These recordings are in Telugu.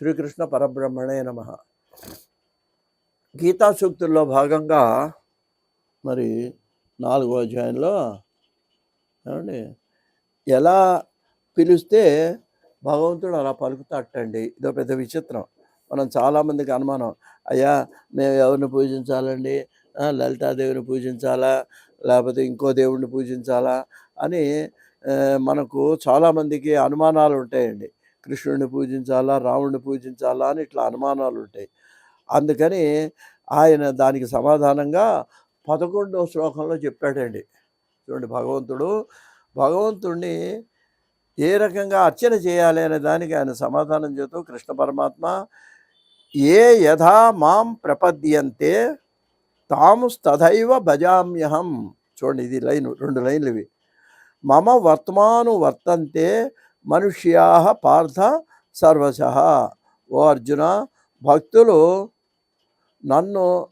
శ్రీకృష్ణ పరబ్రహ్మణే నమ. గీతా సూక్తుల్లో భాగంగా మరి నాలుగో అధ్యాయంలో ఏమండి? ఎలా పిలిస్తే భగవంతుడు అలా పలుకుతాటండి ఇదో పెద్ద విచిత్రం. మనం చాలామందికి అనుమానం. అయ్యా మేము ఎవరిని పూజించాలండి? లలితాదేవిని పూజించాలా? లేకపోతే ఇంకో దేవుడిని పూజించాలా? అని మనకు చాలామందికి అనుమానాలు ఉంటాయండి. కృష్ణుడిని పూజించాలా రాముడిని పూజించాలా అని ఇట్లా అనుమానాలు ఉంటాయి అందుకని ఆయన దానికి సమాధానంగా పదకొండవ శ్లోకంలో చెప్పాడండి. చూడండి భగవంతుడు భగవంతుడిని ఏ రకంగా అర్చన చేయాలి అనే దానికి ఆయన సమాధానం చెబుతూ కృష్ణ పరమాత్మ ఏ యథా మాం ప్రపద్యంతే తాము తథైవ భజామ్యహం. చూడండి ఇది లైన్ రెండు లైన్లు ఇవి. మమ వర్తమాను వర్తంతే మనుష్యా పార్థ సర్వశ. ఓ అర్జున భక్తులు నన్ను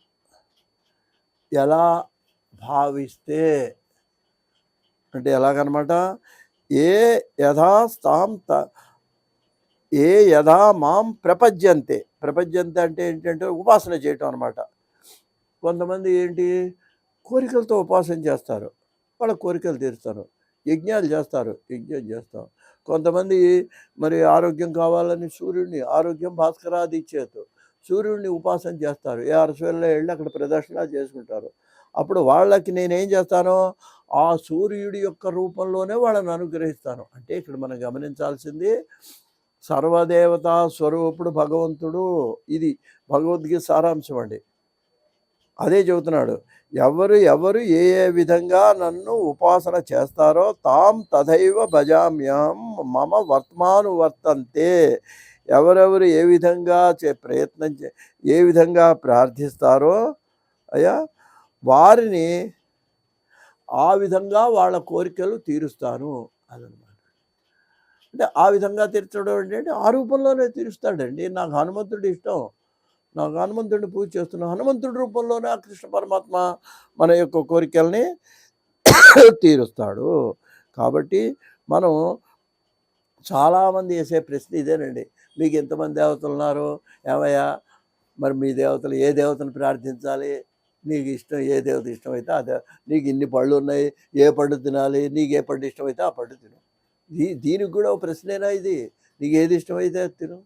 ఎలా భావిస్తే? అంటే ఎలాగనమాట? ఏ యథాస్తాం త ఏ యథా మాం ప్రపద్యంతే. ప్రపద్యంతే అంటే ఏంటంటే ఉపాసన చేయటం అనమాట. కొంతమంది ఏంటి కోరికలతో ఉపాసన చేస్తారు. వాళ్ళ కోరికలు తీరుస్తారు. యజ్ఞాలు చేస్తారు యజ్ఞం చేస్తాం. కొంతమంది మరి ఆరోగ్యం కావాలని సూర్యుడిని ఆరోగ్యం భాస్కరాది ఇచ్చేతు సూర్యుడిని ఉపాసన చేస్తారు. ఏ అరసవేళ్ళలో వెళ్ళి అక్కడ ప్రదర్శన చేసుకుంటారు. అప్పుడు వాళ్ళకి నేనేం చేస్తాను? ఆ సూర్యుడి యొక్క రూపంలోనే వాళ్ళని అనుగ్రహిస్తాను. అంటే ఇక్కడ మనం గమనించాల్సింది సర్వదేవతా స్వరూపుడు భగవంతుడు ఇది భగవద్గీత సారాంశం అండి. అదే చెబుతున్నాడు ఎవరు ఎవరు ఏ ఏ విధంగా నన్ను ఉపాసన చేస్తారో తాం తథైవ భజామ్యం మమ వర్తమాను వర్తంతే ఎవరెవరు ఏ విధంగా చే ప్రయత్నం చే ఏ విధంగా ప్రార్థిస్తారో అయ్యా వారిని ఆ విధంగా వాళ్ళ కోరికలు తీరుస్తాను అదనమాట అంటే ఆ విధంగా తీర్చడం అంటే ఆ రూపంలోనే తీరుస్తాడండి. నాకు హనుమంతుడు ఇష్టం. నాకు హనుమంతుడిని పూజ చేస్తున్నాను హనుమంతుడి రూపంలోనే ఆ కృష్ణ పరమాత్మ మన యొక్క కోరికల్ని తీరుస్తాడు. కాబట్టి మనం చాలామంది వేసే ప్రశ్న ఇదేనండి. మీకు ఎంతమంది దేవతలు ఉన్నారు? ఏమయ్యా? మరి మీ దేవతలు ఏ దేవతను ప్రార్థించాలి? నీకు ఇష్టం ఏ దేవత ఇష్టమైతే అదే నీకు ఇన్ని పళ్ళు ఉన్నాయి ఏ పండు తినాలి నీకు ఏ పండు ఇష్టమైతే ఆ పండు తిను. దీ దీనికి కూడా ఒక ప్రశ్నేనా ఇది? నీకు ఏది ఇష్టమైతే తిను.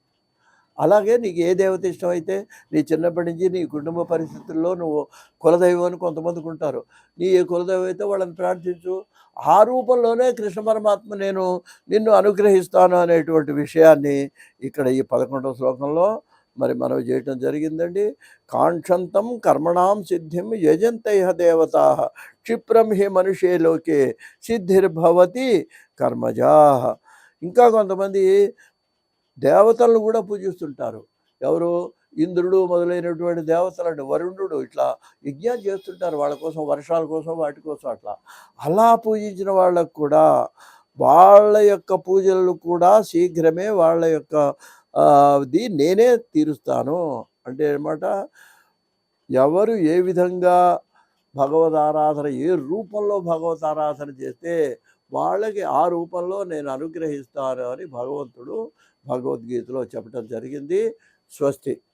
అలాగే నీకు ఏ దేవత ఇష్టమైతే నీ చిన్నప్పటి నుంచి నీ కుటుంబ పరిస్థితుల్లో నువ్వు కులదైవం అని కొంతమందికి ఉంటారు. నీ ఏ కులదైవం అయితే వాళ్ళని ప్రార్థించు ఆ రూపంలోనే కృష్ణ పరమాత్మ నేను నిన్ను అనుగ్రహిస్తాను అనేటువంటి విషయాన్ని ఇక్కడ ఈ పదకొండవ శ్లోకంలో మరి మనం చేయటం జరిగిందండి. కాంక్షంతం కర్మణాం సిద్ధిం యజంతైహ దేవతా క్షిప్రం హి మనుషే లోకే సిద్ధిర్భవతి కర్మజా. ఇంకా కొంతమంది దేవతలను కూడా పూజిస్తుంటారు. ఎవరు? ఇంద్రుడు మొదలైనటువంటి దేవతలు అంటే వరుణుడు ఇట్లా యజ్ఞాలు చేస్తుంటారు వాళ్ళ కోసం వర్షాల కోసం వాటి కోసం అట్లా. అలా పూజించిన వాళ్ళకు కూడా వాళ్ళ యొక్క పూజలు కూడా శీఘ్రమే వాళ్ళ యొక్క ది నేనే తీరుస్తాను. అంటే అనమాట ఎవరు ఏ విధంగా భగవద్ ఆరాధన ఏ రూపంలో భగవత్ ఆరాధన చేస్తే వాళ్ళకి ఆ రూపంలో నేను అనుగ్రహిస్తాను అని భగవంతుడు భగవద్గీతలో చెప్పడం జరిగింది. స్వస్తి.